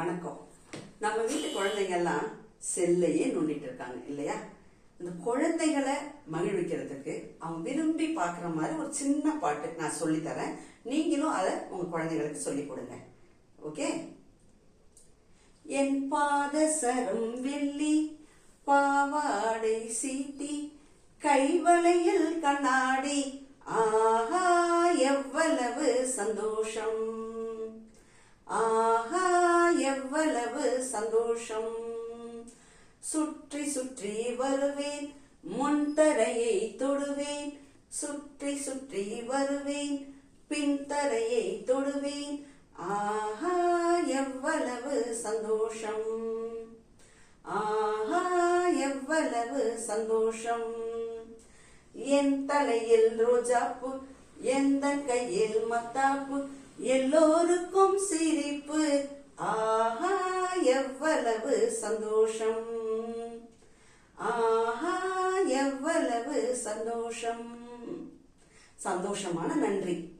வணக்கம். நம்ம வீட்டு குழந்தைங்க எல்லாம் செல்லையே நோண்டிட்டு இருக்காங்க இல்லையா? இந்த குழந்தைகளை மகிழ்விக்கிறதுக்கு அவங்க விரும்பி பார்க்குற மாதிரி ஒரு சின்ன பாட்டு நான் சொல்லித்தரேன் நீங்களும் அதை உங்க குழந்தைகளுக்கு சொல்லி கொடுங்க. ஓகே? என் பாத சரம் வெள்ளி பாவாடை சீட்டி கைவளையில் கண்ணாடி ஆஹா எவ்வளவு சந்தோஷம். ஆ சந்தோஷம். சுற்றி சுற்றி வருவேன் முன்தரையை தொடுவேன். சுற்றி சுற்றி வருவேன் பின்தரையை தொடுவேன். ஆஹா எவ்வளவு சந்தோஷம். ஆஹா எவ்வளவு சந்தோஷம். என் தலையில் ரோஜாப்பு எந்த கையில் மத்தாப்பு? எல்லோருக்கும் சிரிப்பு. எவ்வளவு சந்தோஷம்? ஆஹா எவ்வளவு சந்தோஷம்? சந்தோஷமான நன்றி.